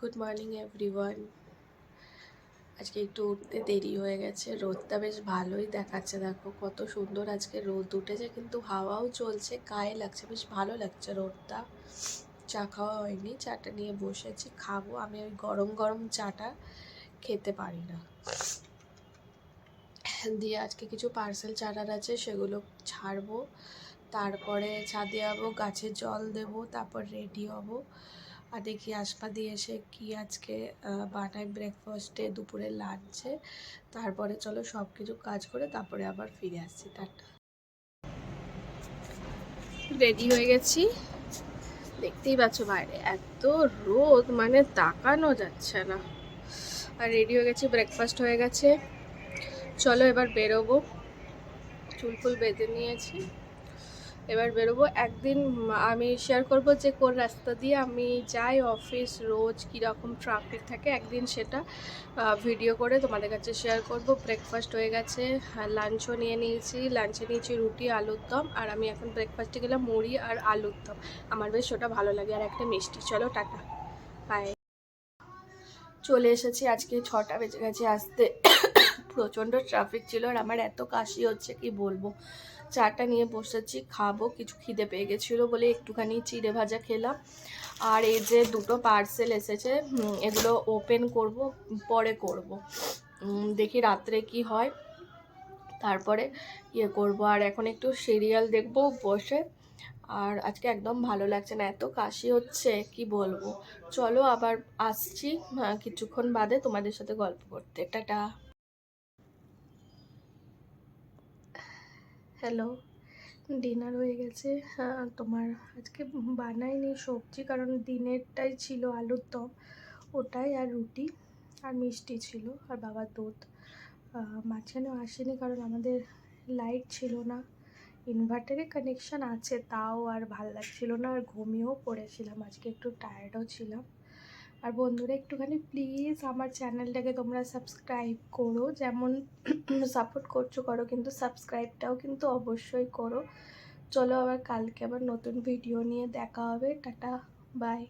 Good morning everyone আজকে একটু উঠতে দেরি হয়ে গেছে। রোদটা বেশ ভালোই দেখাচ্ছে, দেখো। কত সুন্দর আজকে রোদ উঠেছে, কিন্তু হাওয়াও চলছে, গায়ে লাগছে, বেশ ভালো লাগছে রোদটা। চা খাওয়া হয়নি, চাটা নিয়ে বসেছি, খাব। আমি ওই গরম গরম চাটা খেতে পারি না। দিয়ে আজকে কিছু পার্সেল ছাড়ার আছে, সেগুলো ছাড়বো। তারপরে ছাদে যাব, গাছে জল দেবো, তারপর রেডি হব। আর দেখি আশপা দিয়ে এসে কি আজকে বানায় ব্রেকফাস্টে দুপুরে লাঞ্চে। তারপরে চলো সব কিছু কাজ করে তারপরে আবার ফিরে আসছি, টাটা। রেডি হয়ে গেছি। দেখতেই পাচ্ছ বাইরে এত রোদ মানে তাকানো যাচ্ছে না। আর রেডি হয়ে গেছি ব্রেকফাস্ট হয়ে গেছে। চলো এবার বেরোবো। চুল ফুল বেঁধে নিয়েছি। এবার বেরোবো। একদিন আমি শেয়ার করব যে কোন রাস্তা দিয়ে আমি যাই অফিস রোজ কীরকম ট্রাফিক থাকে। একদিন সেটা ভিডিও করে তোমাদের কাছে শেয়ার করব। ব্রেকফাস্ট হয়ে গেছে লাঞ্চও নিয়ে নিয়েছি। লাঞ্চে নিয়েছি রুটি, আলুর দম, আর আমি এখন ব্রেকফাস্টে গেলাম মুড়ি আর আলুর দম। আমার বেশ ওটা ভালো লাগে আর একটা মিষ্টি। চলো, টাটা। বাই চলে এসেছি, আজকে ছটা বেজে গেছে, আসতে। প্রচণ্ড ট্রাফিক ছিল আর আমার এত কাশি হচ্ছে, কি বলব? চাটা নিয়ে বসেছি, খাব, কিছু খিদে পেয়ে গেছিল বলে একটুখানি চিড়ে ভাজা খেলাম। আর এই যে দুটো পার্সেল এসেছে এগুলো ওপেন করব, পরে করব। দেখি রাত্রে কি হয়। তারপরে ইয়ে করব। আর এখন একটু সিরিয়াল দেখব বসে। আর আজকে একদম ভালো লাগছে না, এত কাশি হচ্ছে, কি বলব? চলো আবার আসছি কিছুক্ষণ বাদে তোমাদের সাথে গল্প করতে। টাটা। হ্যালো ডিনার হয়ে গেছে। তোমার আজকে বানাইনি সবজি, কারণ দিনেরটাই ছিল আলুর দম, ওটাই আর রুটি আর মিষ্টি ছিল আর বাবার দুধ। মাঝখানেও আসেনি কারণ আমাদের লাইট ছিল না। ইনভার্টারে কানেকশান আছে, তাও আর ভালো লাগছিল না, আর ঘুমিয়েও পড়েছিলাম, আজকে একটু টায়ার্ডও ছিলাম। আর বন্ধুরা, একটুখানি প্লিজ আমার চ্যানেলটাকে তোমরা সাবস্ক্রাইব করো। যেমন সাপোর্ট করছ, করো, কিন্তু সাবস্ক্রাইবটাও কিন্তু অবশ্যই করো। চলো আবার কালকে আবার নতুন ভিডিও নিয়ে দেখা হবে। Tata bye